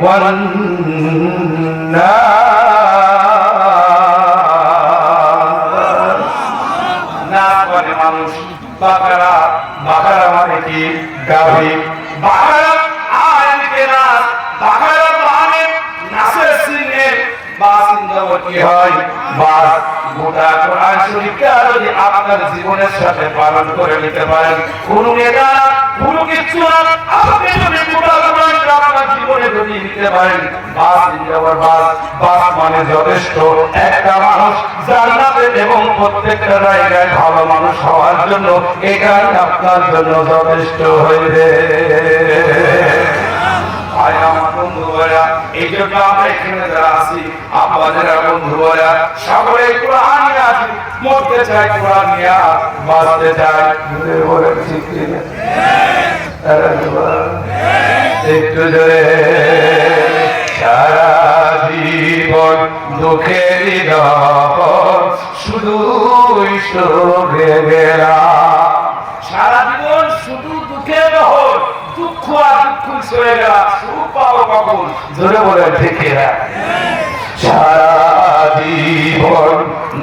One নাস নাচ মানে মানুষ বাকারা বাকারা কি গাভী বাকারা আয়ানকে নাচ বাকারা মানে নাচের সিনে বা চিন্তাবতী হয় বা গোটা কোরআন শরীফকে যদি আপনার জীবনের সাথে পালন করে নিতে পারেন। কোন নেতা, কোনো কিছু আপনার মানে একটা জন্য এটাই আপনার জন্য যথেষ্ট হইবে। এই জন্য আমরা এখানে আছি আপনাদের বন্ধুরা সকলে আছি মরতে চাই কোরআন নিয়ে বাঁচতে চাই। বলে ঠিক? একটু জোরে। সারা জীবন দুঃখের শুধু শোভে গেলাম সারা জীবন শুধু দুঃখের দুঃখ আর দুঃখ সয়ে গেলাম সুখ পাবো কখন? জোরে বলে ঠিক সারা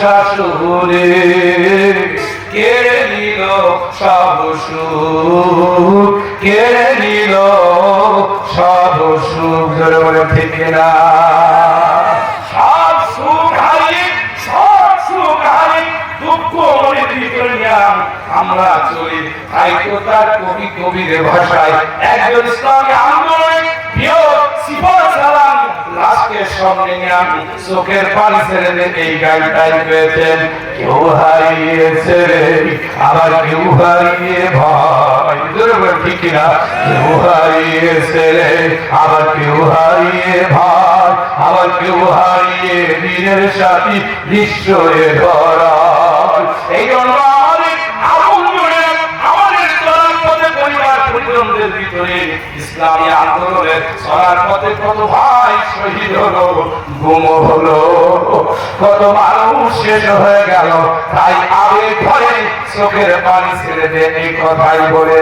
দুঃশাসুরে কেড়ে নিল সব সুখ, কেড়ে নিল সব সুখ। ধরে বলে ঠিক না আমরা চলি। তাই তো তার কবি কবির ভাষায়? একজন ইসলামী আন্দোলনে সামনে নিয়ে চোখের ছেড়ে দিয়ে এই গানটাই পেয়েছেন। কেউ হারিয়েছে আবার কেউ হারিয়ে ভয়। ঠিক না কেউ হারিয়েছে আবার কেউ হারিয়ে ভয়। আবার কেউ হারিয়ে দিনের সাথী নিশ্চয় ধরা এই জন্য ইসলামী আন্দোলনের চলার পথে কত ভাই শহীদ হলো। শেষ হয়ে গেল তাই আমি ঘরে চোখের পানি ছেড়ে দে কথাই বলে।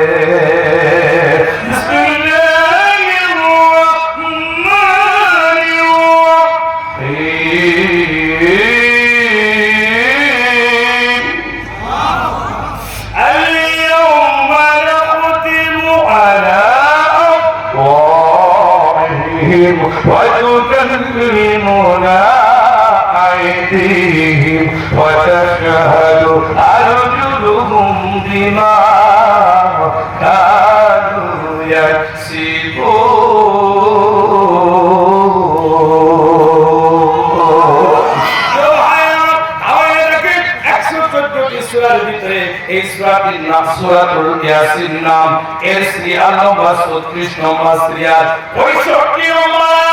أفواههم وتكلمنا أيديهم وتشهد أرجلهم بما নাম সূরাতুল ইয়াসিন নাম এর শ্রী নম্বর 36 নম্বর শ্রী 65 নম্বর